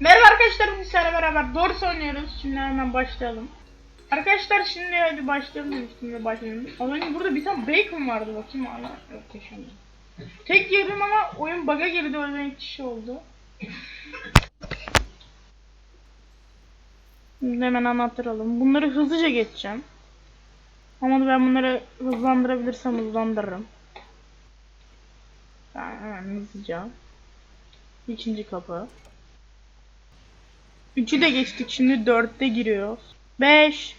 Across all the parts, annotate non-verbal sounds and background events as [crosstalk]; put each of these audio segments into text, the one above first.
Merhaba arkadaşlar sizlerle beraber Doors oynuyoruz. Şimdi hemen başlayalım. Arkadaşlar şimdi hadi başlayalım demiştim de başlayalım. Az önce burada bir tane bacon vardı bakayım hala yok yaşamıyor. Tek yedim ama oyun bug'a girdi o yüzden kişi oldu. Şimdi hemen anlattıralım. Bunları hızlıca geçeceğim. Ama ben bunları hızlandırabilirsem hızlandırırım. Yani hemen hızlıca. İkinci kapı. Üçü de geçtik. Şimdi dörtte giriyoruz. Beş.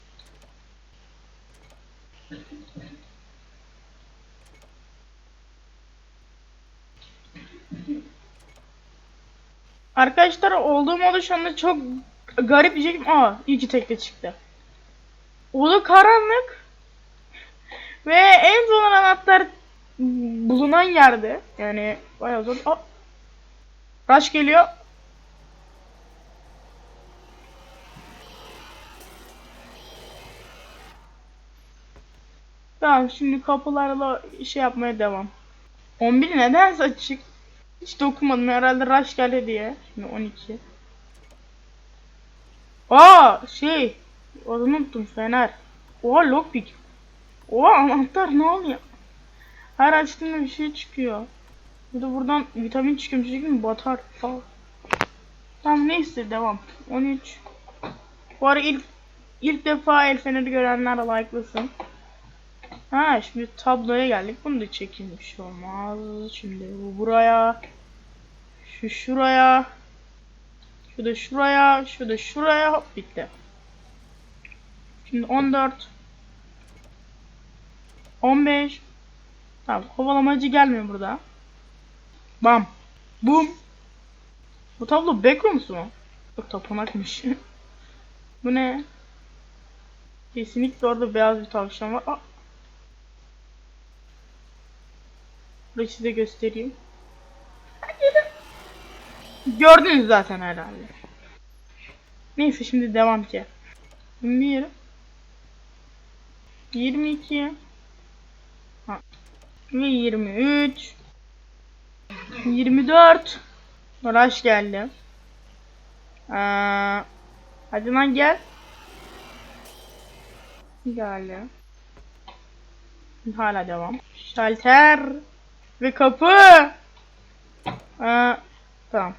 Arkadaşlar olduğum oda şu anda çok garip diyecektim. Aa iyi ki tekte çıktı. Oda karanlık. [laughs] Ve en son anahtar bulunan yerde. Yani bayağı zor. Aa, Rush geliyor. Tamam şimdi kapılarla şey yapmaya devam. 11 nedense açık. Hiç dokunmadım herhalde rush geldi diye. Şimdi 12. Aa şey. Adını unuttum fener. Oha lockpick. Oha anahtar ne oluyor? Her açtığımda bir şey çıkıyor. Bir de buradan vitamin çıkıyor. Çocuk mi batar falan. Tamam neyse devam. 13. Bu ara ilk ilk defa el feneri görenler like'lasın. Ha şimdi tabloya geldik. Bunu da çekeyim bir şey olmaz. Şimdi bu buraya. Şu şuraya. Şu da şuraya. Şu da şuraya. Hop bitti. Şimdi 14. 15. Tamam kovalamacı gelmiyor burada. Bam. Bum. Bu tablo backrooms mu? Yok tapınakmış. [laughs] Bu ne? Kesinlikle orada beyaz bir tavşan var. Aa. Burayı size göstereyim. Gördünüz zaten herhalde. Neyse şimdi devam ki. 21 22 ha. ve 23 24 Rush geldi. Aa, hadi lan gel. Geldi. Hala devam. Şalter. Ve kapı. Aa, tamam.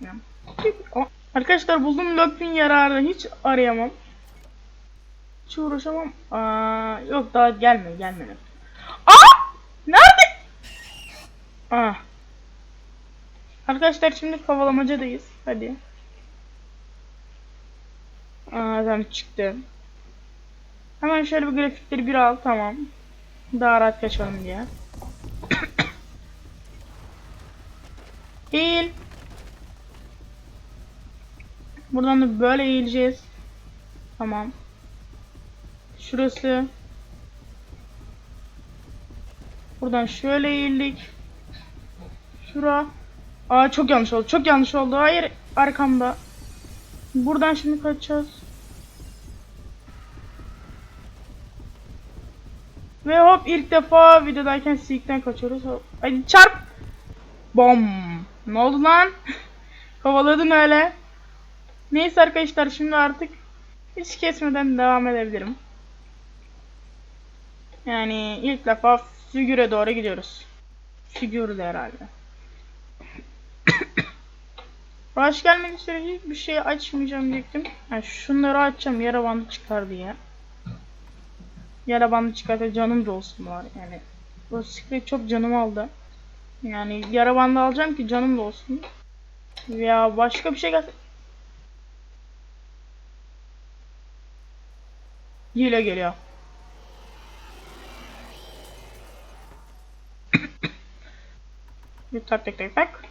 Tamam. Arkadaşlar buldum Lockpin yararı hiç arayamam. Hiç uğraşamam. Aa, yok daha gelme gelme. Aa! Nerede? Aa. Arkadaşlar şimdi kovalamacadayız. Hadi. Aa tamam çıktı. Hemen şöyle bir grafikleri bir al tamam. Daha rahat kaçalım diye. Eğil. Buradan da böyle eğileceğiz. Tamam. Şurası. Buradan şöyle eğildik. Şura. Aa çok yanlış oldu. Çok yanlış oldu. Hayır arkamda. Buradan şimdi kaçacağız. Ve hop ilk defa videodayken silkten kaçıyoruz. Hop. Hadi çarp. Bom. Ne oldu lan? [laughs] Kovaladın öyle. Neyse arkadaşlar şimdi artık hiç kesmeden devam edebilirim. Yani ilk defa figüre doğru gidiyoruz. Figür de herhalde. [coughs] Rush gelmedi sürece bir şey açmayacağım diyecektim. Yani şunları açacağım yara bandı çıkar diye. Yara bandı canım da olsun var yani. Bu secret çok canım aldı. Yani yara alacağım ki canım da olsun. Ya başka bir şey gelse... Hile geliyor. Bir tak tak tak tak.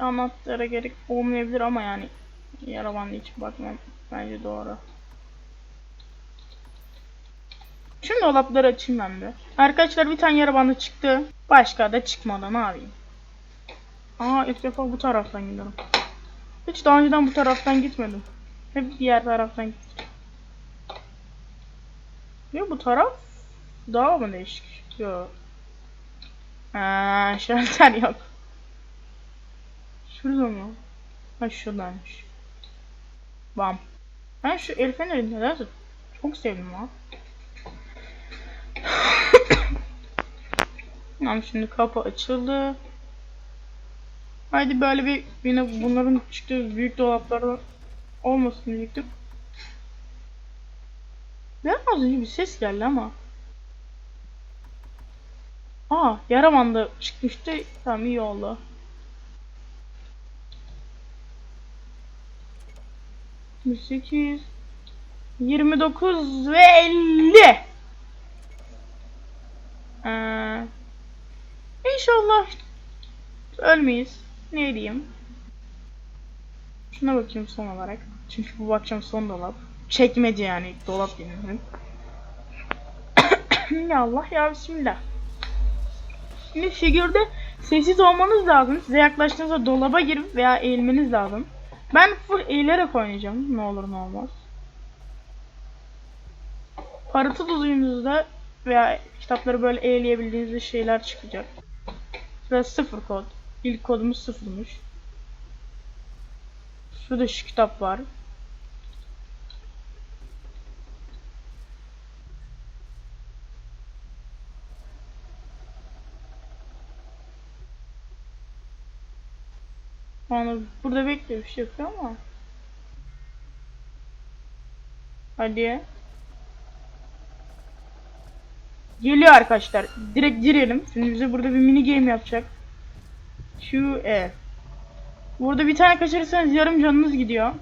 Anahtara gerek olmayabilir ama yani yara bandı hiç bakmam bence doğru. Şimdi dolapları açayım ben de. Arkadaşlar bir tane yara bandı çıktı. Başka da çıkmadı ne yapayım. Aa ilk defa bu taraftan gidiyorum. Hiç daha önceden bu taraftan gitmedim. Hep diğer taraftan gittim. Ya bu taraf daha mı değişik? Yok. Ha, şalter yok. Şurada mı? Ha şuradaymış. Bam. Ben şu el fenerini nedense çok sevdim lan. [coughs] Tamam şimdi kapı açıldı. Haydi böyle bir yine bunların çıktığı büyük dolaplardan olmasın diyecektim. Ben az önce bir ses geldi ama. Aa Yaraman da çıkmıştı. Tamam iyi oldu. Yirmi sekiz, yirmi dokuz ve elli. Ee, inşallah ölmeyiz. Ne diyeyim? Şuna bakayım son olarak. Çünkü bu bakacağım son dolap. Çekmece yani dolap yemin [coughs] ya Allah ya bismillah. Şimdi figürde sessiz olmanız lazım. Size yaklaştığınızda dolaba girip veya eğilmeniz lazım. Ben full eğilerek oynayacağım. Ne olur ne olmaz. Parıltı duyduğunuzda veya kitapları böyle eğleyebildiğinizde şeyler çıkacak. Şurada sıfır kod. İlk kodumuz sıfırmış. Şurada şu kitap var. Onu burada bekliyor bir şey yapıyor ama. Hadi. Geliyor arkadaşlar. Direkt girelim. Şimdi bize burada bir mini game yapacak. Q E. Burada bir tane kaçırırsanız yarım canınız gidiyor.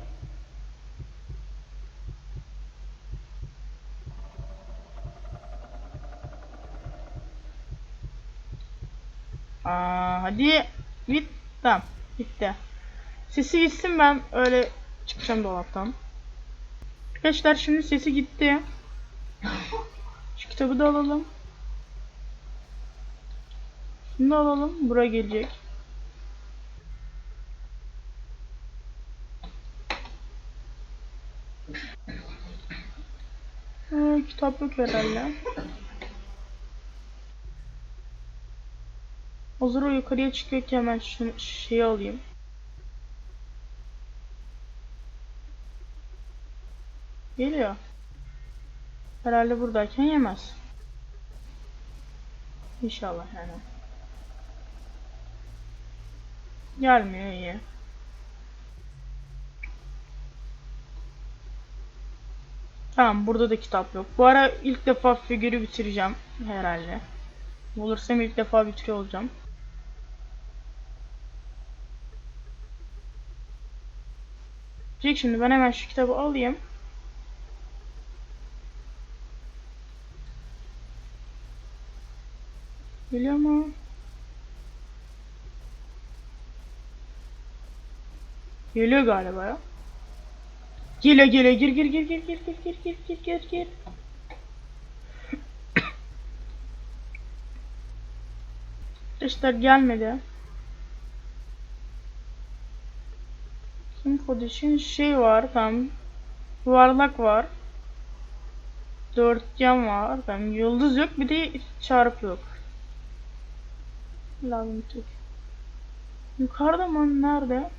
Aa, hadi. Bit. Tamam. Bitti. Sesi gitsin ben öyle çıkacağım dolaptan. Arkadaşlar şimdi sesi gitti. Şu kitabı da alalım. Şunu da alalım. Buraya gelecek. Ee, kitap yok herhalde. Hazır o yukarıya çıkıyor ki hemen şunu şeyi alayım. Geliyor. Herhalde buradayken yemez. İnşallah yani. Gelmiyor iyi. Tamam burada da kitap yok. Bu ara ilk defa figürü bitireceğim herhalde. Bulursam ilk defa bitiriyor olacağım. Jack şimdi ben hemen şu kitabı alayım. Geliyor mu? Geliyor galiba ya. Geliyor geliyor gir gir gir gir gir gir gir gir gir gir gir. [coughs] Arkadaşlar gelmedi. İçin şey var tam yuvarlak var. Dörtgen var. Tam yıldız yok bir de çarpı yok. Lazım tek. Yukarıda mı? Nerede?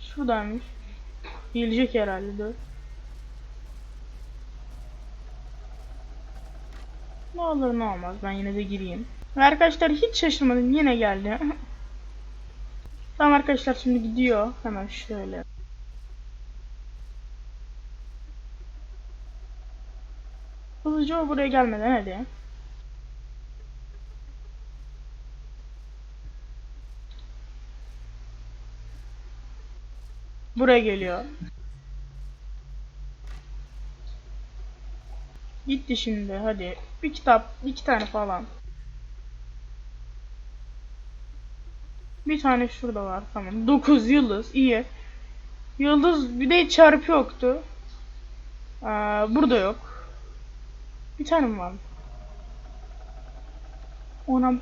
Şuradaymış. Gelecek herhalde de. Ne olur ne olmaz ben yine de gireyim. Arkadaşlar hiç şaşırmadım yine geldi. [laughs] tamam arkadaşlar şimdi gidiyor. Hemen şöyle. Hızlıca o buraya gelmeden hadi. Buraya geliyor. Gitti şimdi hadi. Bir kitap, iki tane falan. Bir tane şurada var tamam. 9 yıldız iyi. Yıldız bir de çarpı yoktu. Aa, burada yok. Bir tane mi var? Ona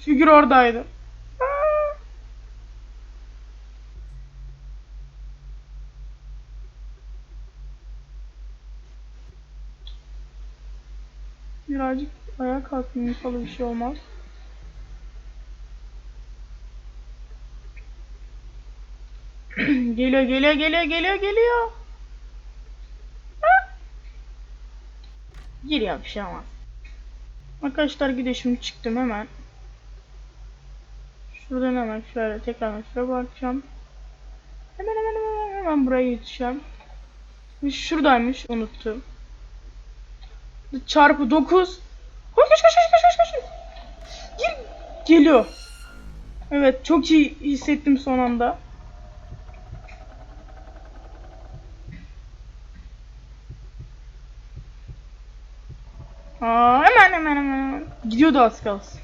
figür oradaydı. Birazcık Ayağa kalkmayayım falan bir şey olmaz. Geliyor geliyor geliyor geliyor geliyor. Ha! Giriyor bir şey olmaz. Arkadaşlar gidiyor şimdi çıktım hemen. Şuradan hemen şöyle tekrar şuraya bakacağım. Hemen hemen hemen hemen buraya yetişeceğim. Şuradaymış unuttum. Çarpı 9. Koş koş koş koş koş koş koş. Gir. Geliyor. Evet çok iyi hissettim son anda. Aa, hemen hemen hemen Gidiyordu az kalsın.